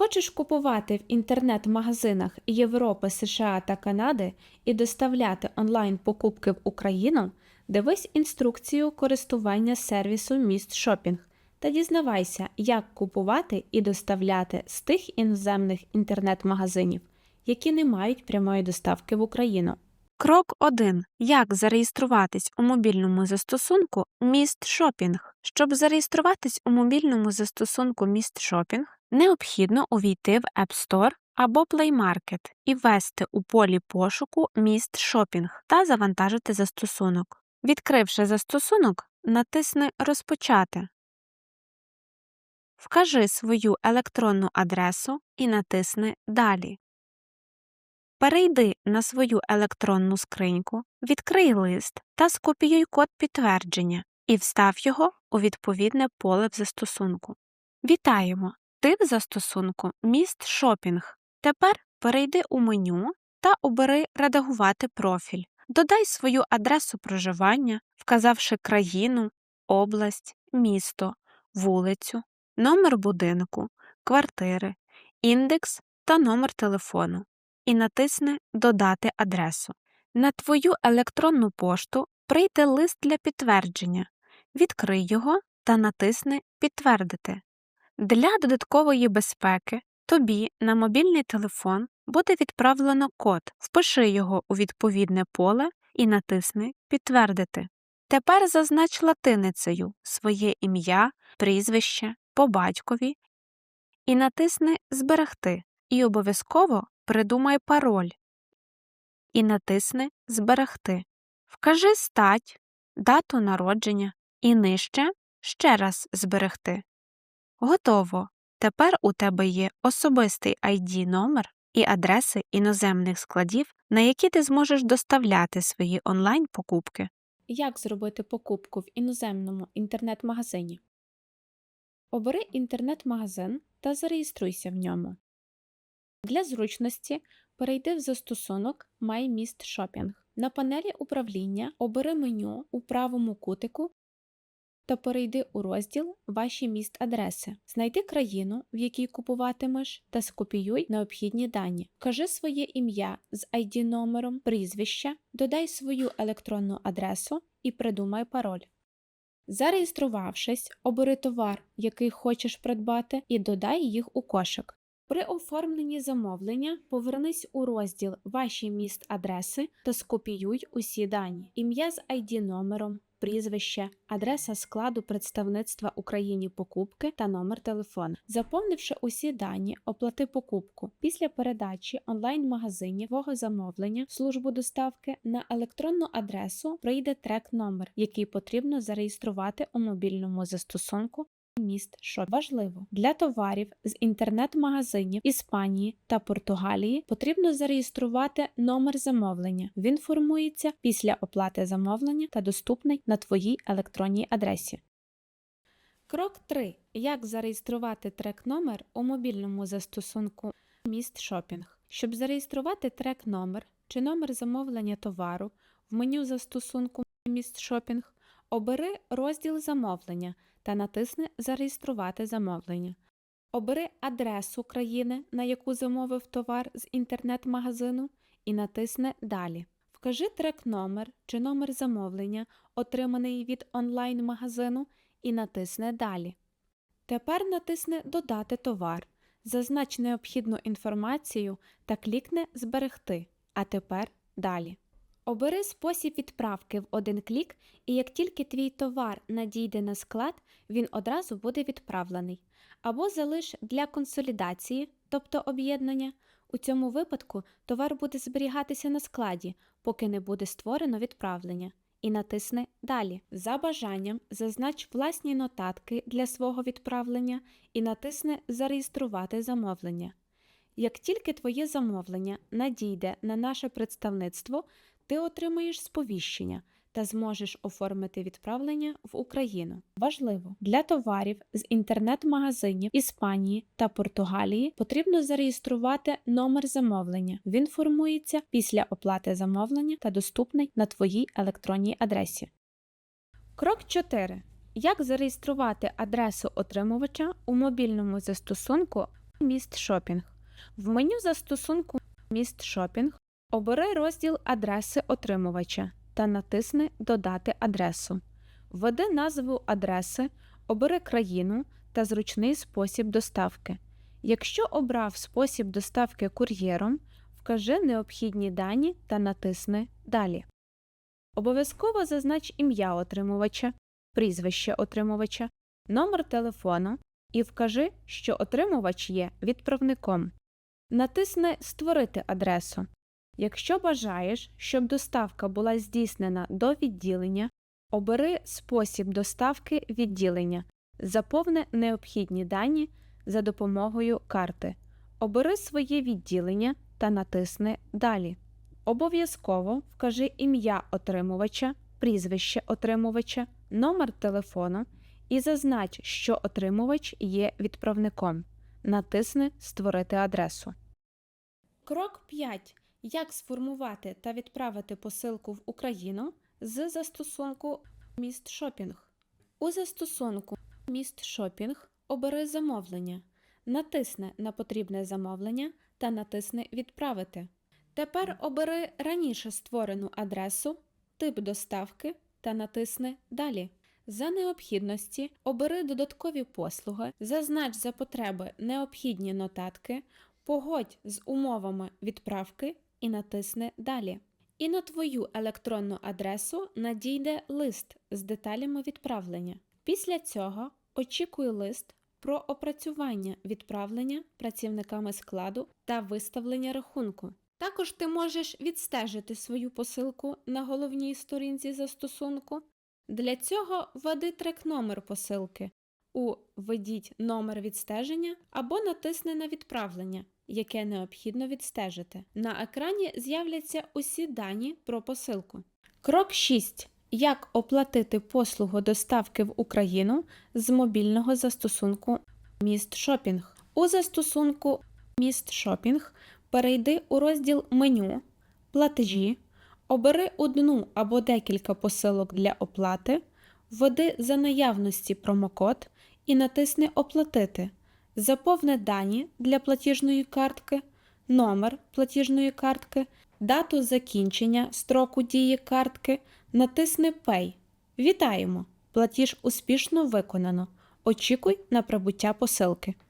Хочеш купувати в інтернет-магазинах Європи, США та Канади і доставляти онлайн покупки в Україну? Дивись інструкцію користування сервісу Міст Шопінг та дізнавайся, як купувати і доставляти з тих іноземних інтернет-магазинів, які не мають прямої доставки в Україну. Крок 1. Як зареєструватись у мобільному застосунку Міст Шопінг. Щоб зареєструватись у мобільному застосунку Міст Шопінг, необхідно увійти в App Store або Play Market і ввести у полі пошуку Міст Шопінг та завантажити застосунок. Відкривши застосунок, натисни Розпочати. Вкажи свою електронну адресу і натисни Далі. Перейди на свою електронну скриньку, відкрий лист та скопіюй код підтвердження і встав його у відповідне поле в застосунку. Вітаємо! Ти в застосунку Міст Шопінг. Тепер перейди у меню та обери Редагувати профіль. Додай свою адресу проживання, вказавши країну, область, місто, вулицю, номер будинку, квартири, індекс та номер телефону і натисни Додати адресу. На твою електронну пошту прийде лист для підтвердження. Відкрий його та натисни Підтвердити. Для додаткової безпеки тобі на мобільний телефон буде відправлено код. Впиши його у відповідне поле і натисни Підтвердити. Тепер зазнач латиницею своє ім'я, прізвище, по батькові і натисни Зберегти. І обов'язково придумай пароль і натисни Зберегти. Вкажи стать, дату народження і нижче ще раз зберегти. Готово. Тепер у тебе є особистий ID номер і адреси іноземних складів, на які ти зможеш доставляти свої онлайн покупки. Як зробити покупку в іноземному інтернет-магазині? Обери інтернет-магазин та зареєструйся в ньому. Для зручності перейди в застосунок MyMist Shopping. На панелі управління обери меню у правому кутику та перейди у розділ Ваші міст адреси. Знайди країну, в якій купуватимеш, та скопіюй необхідні дані. Вкажи своє ім'я з ID номером, прізвище, додай свою електронну адресу і придумай пароль. Зареєструвавшись, обери товар, який хочеш придбати, і додай їх у кошик. При оформленні замовлення повернись у розділ Ваші міст адреси та скопіюй усі дані: ім'я з ID номером, прізвище, адреса складу представництва Україні покупки та номер телефону. Заповнивши усі дані, оплати покупку. Після передачі онлайн-магазині твого замовлення службу доставки на електронну адресу прийде трек-номер, який потрібно зареєструвати у мобільному застосунку міст що важливо для товарів з інтернет-магазинів Іспанії та Португалії потрібно зареєструвати номер замовлення. Він формується після оплати замовлення та доступний на твоїй електронній адресі. Крок 3. Як зареєструвати трек-номер у мобільному застосунку Міст Шопінг. Щоб зареєструвати трек-номер чи номер замовлення товару в меню застосунку Міст Шопінг, обери розділ замовлення та натисни Зареєструвати замовлення. Обери адресу країни, на яку замовив товар з інтернет-магазину, і натисни Далі. Вкажи трек-номер чи номер замовлення, отриманий від онлайн-магазину, і натисни Далі. Тепер натисни Додати товар. Зазнач необхідну інформацію та клікни Зберегти. А тепер Далі. Обери спосіб відправки в один клік, і як тільки твій товар надійде на склад, він одразу буде відправлений. Або залиш для консолідації, тобто об'єднання. У цьому випадку товар буде зберігатися на складі, поки не буде створено відправлення. І натисни Далі. За бажанням зазнач власні нотатки для свого відправлення і натисни Зареєструвати замовлення. Як тільки твоє замовлення надійде на наше представництво, ти отримаєш сповіщення та зможеш оформити відправлення в Україну. Важливо для товарів з інтернет-магазинів Іспанії та Португалії потрібно зареєструвати номер замовлення. Він формується після оплати замовлення та доступний на твоїй електронній адресі. Крок 4. Як зареєструвати адресу отримувача у мобільному застосунку Міст шопінг. В меню застосунку Міст шопінг обери розділ адреси отримувача та натисни Додати адресу. Введи назву адреси, обери країну та зручний спосіб доставки. Якщо обрав спосіб доставки кур'єром, вкажи необхідні дані та натисни Далі. Обов'язково зазнач ім'я отримувача, прізвище отримувача, номер телефону і вкажи, що отримувач є відправником. Натисни Створити адресу. Якщо бажаєш, щоб доставка була здійснена до відділення, обери спосіб доставки відділення, заповни необхідні дані за допомогою карти. Обери своє відділення та натисни Далі. Обов'язково вкажи ім'я отримувача, прізвище отримувача, номер телефону і зазнач, що отримувач є відправником. Натисни Створити адресу. Крок 5. Як сформувати та відправити посилку в Україну з застосунку Міст Шопінг. У застосунку Міст Шопінг обери замовлення. Натисни на потрібне замовлення та натисни Відправити. Тепер обери раніше створену адресу, тип доставки та натисни Далі. За необхідності обери додаткові послуги, зазнач за потреби необхідні нотатки, погодь з умовами відправки і натисни Далі. І на твою електронну адресу надійде лист з деталями відправлення. Після цього очікуй лист про опрацювання відправлення працівниками складу та виставлення рахунку. Також ти можеш відстежити свою посилку на головній сторінці застосунку. Для цього введи трек-номер посилки у Введіть номер відстеження або натисни на відправлення, яке необхідно відстежити. На екрані з'являться усі дані про посилку. Крок 6. Як оплатити послугу доставки в Україну з мобільного застосунку Міст Шопінг. У застосунку Міст Шопінг перейди у розділ Меню, Платежі, обери одну або декілька посилок для оплати, введи за наявності промокод і натисни Оплатити. Заповни дані для платіжної картки, номер платіжної картки, дату закінчення строку дії картки, натисни Pay. Вітаємо! Платіж успішно виконано. Очікуй на прибуття посилки.